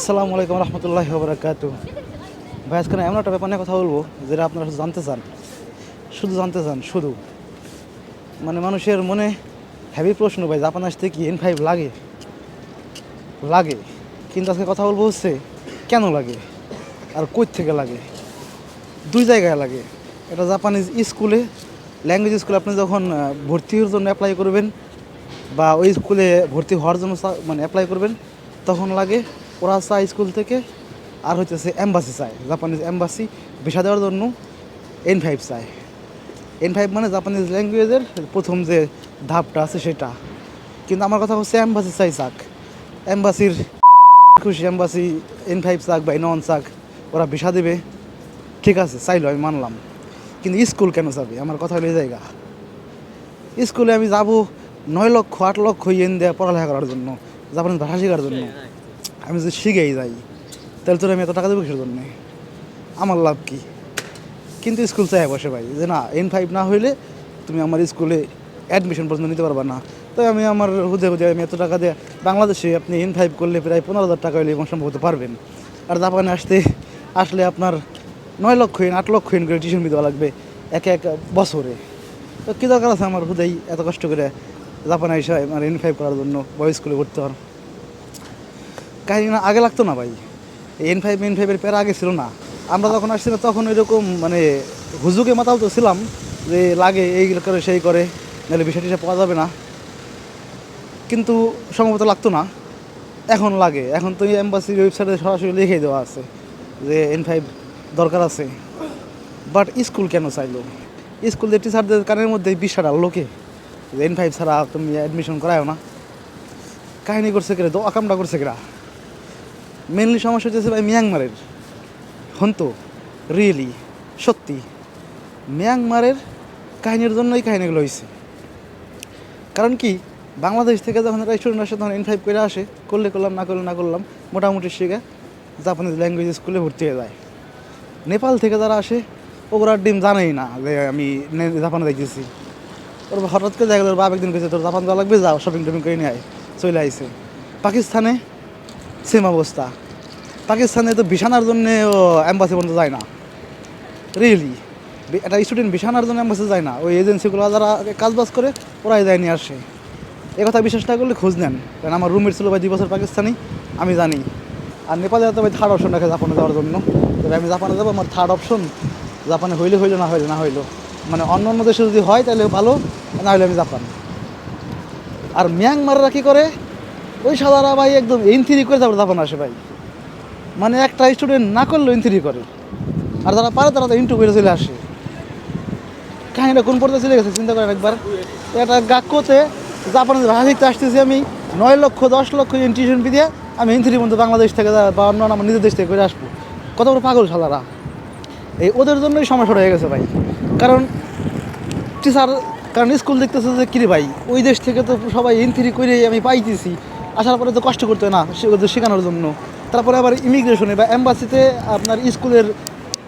আসসালামু আলাইকুম রহমতুল্লাহ বরাকাতু ভাই, আজকে এমন একটা ব্যাপার নিয়ে কথা বলব যেটা আপনারা জানতে চান। শুধু জানতে চান, শুধু। মানে মানুষের মনে হ্যাভি প্রশ্ন, ভাই জাপান আসতে কি এন ফাইভ লাগে? লাগে। কিন্তু আজকে কথা বলব হচ্ছে, কেন লাগে? আর কই থেকে লাগে? দুই জায়গায় লাগে। এটা জাপানিজ স্কুলে ল্যাঙ্গুয়েজ স্কুলে আপনি যখন ভর্তির জন্য অ্যাপ্লাই করবেন বা ওই স্কুলে ভর্তি হওয়ার জন্য মানে অ্যাপ্লাই করবেন, তখন লাগে। ওরা চায় স্কুল থেকে, আর হইতেছে এম্বাসি চায়। জাপানিজ এম্বাসি ভিসা দেওয়ার জন্য এন ফাইভ চায়। এন ফাইভ মানে জাপানিজ ল্যাঙ্গুয়েজের প্রথম যে ধাপটা আছে সেটা। কিন্তু আমার কথা হচ্ছে এম্বাসি চাই চাক। এম্বাসির খুশি এম্বাসি এন ফাইভ চাক বা নন চাক, ওরা ভিসা দেবে। ঠিক আছে, চাইলো, আমি মানলাম। কিন্তু স্কুল কেন যাবে? আমার কথা হলো জায়গা। স্কুলে আমি যাব নয় লক্ষ, আট লক্ষ ইয়েন দেওয়া পড়ালেখা করার জন্য, জাপানিজ ভাষা শেখার জন্য। আমি যদি শিখেই যাই, তাহলে তোর আমি এত টাকা দেবো কিসের জন্যে? আমার লাভ কি? কিন্তু স্কুল চাই বসে ভাই, যে না এন ফাইভ না হইলে তুমি আমার স্কুলে অ্যাডমিশন পর্যন্ত নিতে পারবা না। তাই আমি আমার হুদে হুদে আমি এত টাকা দিয়ে বাংলাদেশে আপনি এন ফাইভ করলে প্রায় পনেরো হাজার টাকা হলে এবং সম্ভবত পারবেন। আর জাপানে আসতে, আসলে আপনার নয় লক্ষ ইন আট লক্ষ ইন করে টিউশন দেওয়া লাগবে এক এক বছরে। তো কী দরকার আছে আমার হুদেই এত কষ্ট করে জাপানে এসে আমার এন ফাইভ করার জন্য বয় স্কুলে ভর্তি হওয়ার? কাহিনী না, আগে লাগতো না ভাই। এন ফাইভ এন ফাইভের প্যারা আগে ছিল না। আমরা যখন আসছিলাম, তখন এরকম মানে হুজুকে মাতাও তো ছিলাম যে লাগে এইগুলো করে, সেই করে, নাহলে বিষয় টিষয় পাওয়া যাবে না। কিন্তু সম্ভবত লাগতো না। এখন লাগে। এখন তো এম্বাসির ওয়েবসাইটে সরাসরি লিখে দেওয়া আছে যে এন ফাইভ দরকার আছে। বাট স্কুল কেন চাইলো? স্কুলের টিচারদের কানের মধ্যে বিশ্বাস লোকে। যে এন ফাইভ ছাড়া তুমি অ্যাডমিশন করায়ও না। কাহিনী করছে কেরা দো আকামটা করছে কেরা মেনলি সমস্যা হচ্ছে ভাই মিয়ানমারের হন তো রিয়েলি সত্যি। মিয়ানমারের কাহিনীর জন্যই কাহিনীগুলো হয়েছে কারণ কি, বাংলাদেশ থেকে যখন একটা স্টুডেন্ট আসে, তখন এন ফাইভ করে আসে, করলে করলাম, না করলে না করলাম, মোটামুটি শিখে জাপানিজ ল্যাঙ্গুয়েজ স্কুলে ভর্তি হয়ে যায়। নেপাল থেকে যারা আসে ওরা ডিম জানেই না যে আমি জাপানে দেখেছি ওর হঠাৎ করে দেখা বাপ একদিন গেছে তোর জাপান যাওয়া লাগবে যাও শপিং টপিং করে নিয়ে আয়। চলে আইছে। পাকিস্তানে সেম অবস্থা। পাকিস্তানে তো বিছানার জন্য অ্যাম্বাসি পর্যন্ত যায় না। রিয়েলি একটা স্টুডেন্ট বিছানার জন্য অ্যাম্বাসি যায় না। ওই এজেন্সিগুলো যারা কাজ বাজ করে, ওরাই যায় নিয়ে আসে এ কথা বিশ্বাস না করলে খোঁজ নেন। কারণ আমার রুমের ছিল ভাই দুই বছর পাকিস্তানি, আমি জানি। আর নেপালে তো ভাই থার্ড অপশন রাখে জাপানে যাওয়ার জন্য। তবে আমি জাপানে যাব, আমার থার্ড অপশন জাপানে হইলে হইল, না হইলে না হইল। মানে অন্য অন্য দেশে যদি হয়, তাহলে ভালো, না হলে আমি জাপান আর মিয়ানমাররা কী করে? ওই সাদারা ভাই একদম ইনথ্রি করে তারপর জাপান আসে ভাই। মানে একটা স্টুডেন্ট না করলেও ইনথ্রি করে। আর যারা পারে তারা তো ইন্টু করে চলে আসে। কাহিনীটা কোন পর্যায়ে চলে গেছে চিন্তা করেন একবার। একটা গাক্কোতে জাপানের শিখতে আসতেছি আমি, নয় লক্ষ, দশ লক্ষ টিউশন ফি দিয়ে আমি ইনথ্রি বন্ধু বাংলাদেশ থেকে বা অন্য আমার নিজের দেশ থেকে করে আসব। কত বড় পাগল সাদারা এই ওদের জন্যই সমস্যাটা হয়ে গেছে ভাই। কারণ টিচার কারণ স্কুল দেখতেছে যে, কিরে ভাই, ওই দেশ থেকে তো সবাই ইনথ্রি করে আমি পাইতেছি। আসার পরে তো কষ্ট করতে না ওদের শেখানোর জন্য। তারপরে আবার ইমিগ্রেশনে বা এম্বাসিতে আপনার স্কুলের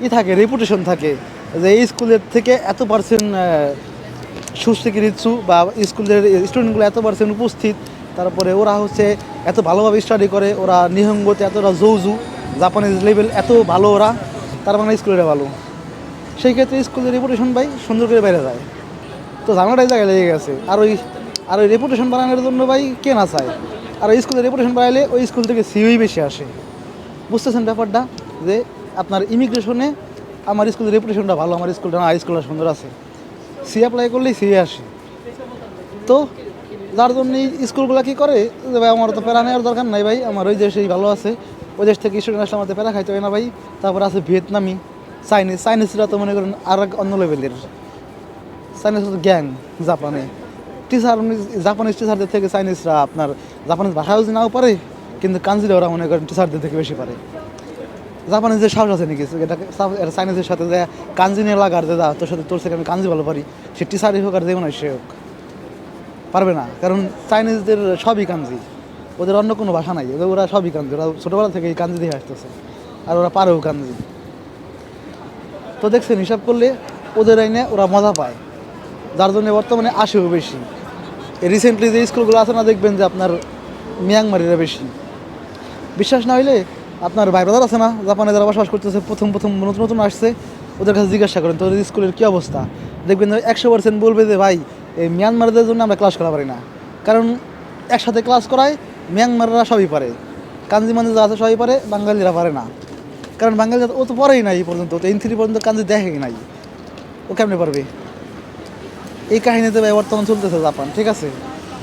ই থাকে রেপুটেশন থাকে যে এই স্কুলের থেকে এত পার্সেন্ট সুস্থিকির ইচ্ছু বা স্কুলের স্টুডেন্টগুলো এত পার্সেন্ট উপস্থিত। তারপরে ওরা হচ্ছে এত ভালোভাবে স্টাডি করে, ওরা নিহঙ্গতে এতটা জৌজু জাপানিজ লেভেল এত ভালো ওরা, তার মানে স্কুলেরা ভালো। সেই ক্ষেত্রে স্কুলের রেপুটেশন ভাই সুন্দর করে বাইরে যায়। তো ঝামেলাটাই জায়গায় লেগে গেছে। আর ওই আর ওই রেপুটেশন বানানোর জন্য ভাই কে না চায়? আর ওই স্কুলের রেপুটেশন বাড়াইলে ওই স্কুল থেকে সিওই বেশি আসে। বুঝতেছেন ব্যাপারটা? যে আপনার ইমিগ্রেশনে আমার স্কুলের রেপুটেশনটা ভালো, আমার স্কুলটা না স্কুলটা সুন্দর আছে। সি অ্যাপ্লাই করলেই সি আসে। তো যার জন্য স্কুলগুলো কী করে? যে ভাই, আমার তো প্যারা নেওয়ার দরকার নাই ভাই, আমার ওই দেশেই ভালো আছে। ওই দেশ থেকে স্টুডেন্ট আসলে আমাদের প্যারা খাইতে হয় না ভাই। তারপর আছে ভিয়েতনামি, চাইনিজ। চাইনিজরা তো মনে করেন আর অন্য লেভেলের চাইনিজ গ্যাং জাপানে। টিচার জাপানিজ টিচারদের থেকে চাইনিজরা আপনার জাপানিজ ভাষাও নাও পারে, কিন্তু কাঞ্জিরা ওরা মনে করেন টিচারদের থেকে বেশি পারে। জাপানিজের সাহস আছে নাকি? এটা চাইনিজের সাথে যে কাঞ্জি নিয়ে লাগার যে তোর সাথে তোর সাথে আমি কাঞ্জি ভালো পারি, সে টিচারই হোক আর যে কোনো সে হোক। পারবে না, কারণ চাইনিজদের সবই কাঞ্জি ওদের অন্য কোনো ভাষা নাই, ওদের ওরা সবই কাঞ্জি ওরা ছোটোবেলা থেকে এই কাঞ্জি দিয়ে আসতেছে। আর ওরা পারেও কাঞ্জি তো দেখছেন, হিসাব করলে ওদের আইনে ওরা মজা পায়। যার জন্য বর্তমানে আসেও বেশি। রিসেন্টলি যে স্কুলগুলো আছে না, দেখবেন যে আপনার মিয়ানমারিরা বেশি। বিশ্বাস না হইলে আপনার ভাই ব্রাদার আছে না, জাপানে যারা বসবাস করতেছে, প্রথম প্রথম নতুন নতুন আসছে, ওদের কাছে জিজ্ঞাসা করেন, তোদের স্কুলের কী অবস্থা? দেখবেন একশো পার্সেন্ট বলবে যে, ভাই, এই মিয়ানমারদের জন্য আমরা ক্লাস করা পারি না। কারণ একসাথে ক্লাস করায় মিয়ানমাররা সবই পারে। কাঞ্জি মাঞ্জি যা আছে সবই পারে, বাঙালিরা পারে না। কারণ বাঙালিরা ও তো পড়েই নাই এই পর্যন্ত এন থ্রি পর্যন্ত কাঞ্জি দেখেই নাই। ও কেমনে পারবে? এই কাহিনীতে ভাই বর্তমান চলতেছে জাপান, ঠিক আছে?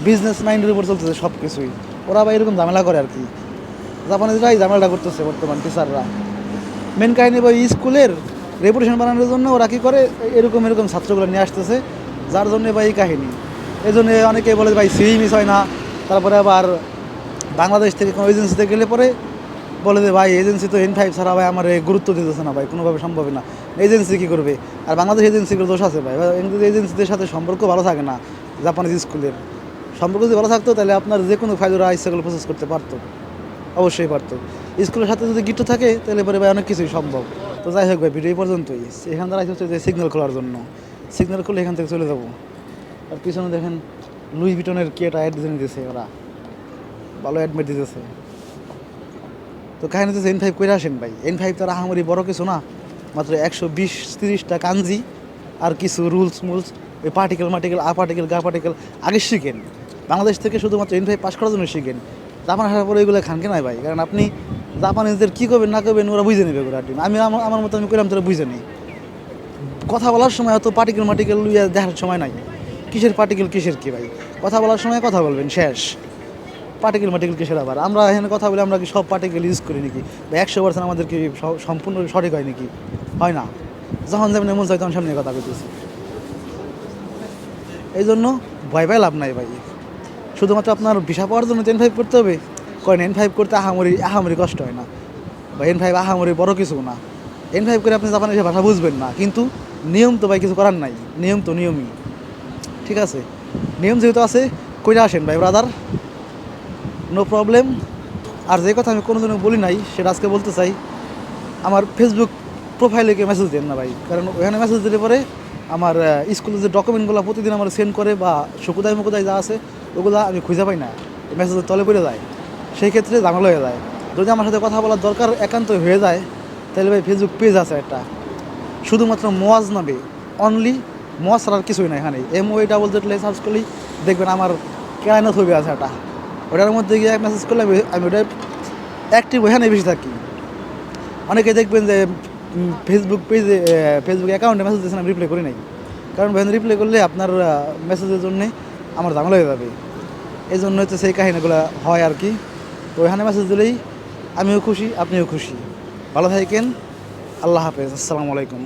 বিজনেস মাইন্ডের উপর চলতেছে সব কিছুই ওরা ভাই এরকম ঝামেলা করে আর কি জাপানে জাপানিজরাই ঝামেলাটা করতেছে বর্তমান টিচাররা মেন কাহিনী ভাই স্কুলের রেপুটেশন বানানোর জন্য ওরা কী করে? এরকম এরকম ছাত্রগুলো নিয়ে আসতেছে। যার জন্য ভাই এই কাহিনী। এই জন্য অনেকে বলে ভাই সিই মিস হয় না। তারপরে আবার বাংলাদেশ থেকে কোনো এজেন্সিতে গেলে পরে বলে যে, ভাই এজেন্সি তো এন ফাইভ ছাড়া ভাই আমার গুরুত্ব দিতেছে না ভাই, কোনোভাবে সম্ভব না। এজেন্সি কী করবে? আর বাংলাদেশ এজেন্সিগুলো দোষ আছে ভাই। ইংরেজি এজেন্সিদের সাথে সম্পর্ক ভালো থাকে না জাপানিজ স্কুলের সম্পর্ক যদি ভালো থাকতো, তাহলে আপনার যে কোনো ফাইলরা ইচ্ছাগুলো প্রসেস করতে পারতো। অবশ্যই পারতো। স্কুলের সাথে যদি গিট্টু থাকে, তাহলে পরে ভাই অনেক কিছুই সম্ভব। তো যাই হোক ভাই ভিডিও পর্যন্তই। এখান দ্বারা হচ্ছে যে সিগন্যাল খোলার জন্য। সিগন্যাল খুলে এখান থেকে চলে যাব। আর পিছনে দেখেন লুই ভিটনের কি একটা অ্যাড দিয়েছে ওরা। ভালো অ্যাডমিট দিতেছে। তো কাহিনী তো এন ফাইভ করে আসেন ভাই এন ফাইভ তো আহামরি বড় কিছু না, মাত্র একশো বিশ, তিরিশটা কাঞ্জি আর কিছু রুলস মুলস ওই পার্টিকেল মার্টিকেল আ পার্টিকেল গা পার্টিকেল আগে শিখেন। বাংলাদেশ থেকে শুধুমাত্র এন ফাইভ পাস করার জন্য শিখেন। জাপান আসার পরে এগুলো খান কেনাই ভাই? কারণ আপনি জাপানিজদের কী করবেন, না করবেন, ওরা বুঝে নেবে ওরা আমি আমার মতো আমি করলাম তোরা বুঝে নেই কথা বলার সময় অত পার্টিকেল মার্টিকেল লুইয়া দেখার সময় নাই। কিসের পার্টিকেল কিসের কি ভাই? কথা বলার সময় কথা বলবেন, শেষ। পার্টিকেল মার্টিকেল কিসের আবার? আমরা এখানে কথা বলে আমরা কি সব পার্টিকেল ইউজ করি নাকি? বা একশো পার্সেন্ট আমাদের কি সম্পূর্ণ সঠিক হয় নাকি? হয় না। যখন যেমন এমন চাই তখন সামনে কথা বলতেছি। এই জন্য ভয় পাই লাভ নাই ভাই। শুধুমাত্র আপনার ভিসা পাওয়ার জন্য টেন ফাইভ করতে হবে। করেন এন ফাইভ করতে আহামরি আহামরি কষ্ট হয় না। বা এন ফাইভ আহামরি বড় কিছু না। এন ফাইভ করে আপনি জাপানের ভাষা বুঝবেন না। কিন্তু নিয়ম তো ভাই কিছু করার নাই। নিয়ম তো নিয়মই। ঠিক আছে? নিয়ম যেহেতু আছে, কইরা আসেন ভাই ব্রাদার নো প্রবলেম আর যে কথা আমি কোনোদিনও বলি নাই, সেটা আজকে বলতে চাই, আমার ফেসবুক প্রোফাইলে কেউ মেসেজ দেন না ভাই। কারণ ওখানে মেসেজ দিলে পরে আমার স্কুলের যে ডকুমেন্টগুলো প্রতিদিন আমার সেন্ড করে বা শুকুদায় মুকুদায় যা আছে, ওগুলো আমি খুঁজে পাই না। মেসেজের তলে পড়ে যায়। সেই ক্ষেত্রে ঝামেলা হয়ে যায়। যদি আমার সাথে কথা বলার দরকার একান্ত হয়ে যায়, তাহলে ভাই ফেসবুক পেজ আছে একটা। শুধুমাত্র মোয়াজ নামে অনলি মোয়াজ ছাড়া আর কিছুই না এখানে। এম ওই ডাবল জেড সার্চ করলেই দেখবেন আমার কেরানো ছবি আছে একটা। ওটার মধ্যে গিয়ে মেসেজ করলে আমি আমি ওটা অ্যাক্টিভ ওখানে বেশি থাকি। অনেকে দেখবেন যে ফেসবুক পেজে ফেসবুক অ্যাকাউন্টে মেসেজ দিয়েছেন, আমি রিপ্লাই করি নাই। কারণ ভাই রিপ্লাই করলে আপনার মেসেজের জন্যে আমার ঝামেলা হয়ে যাবে। এই জন্য হচ্ছে সেই কাহিনীগুলো হয় আর কি। তো ওখানে মেসেজ দিলেই আমিও খুশি, আপনিও খুশি। ভালো থাকেন, আল্লাহ হাফেজ, আসসালামু আলাইকুম।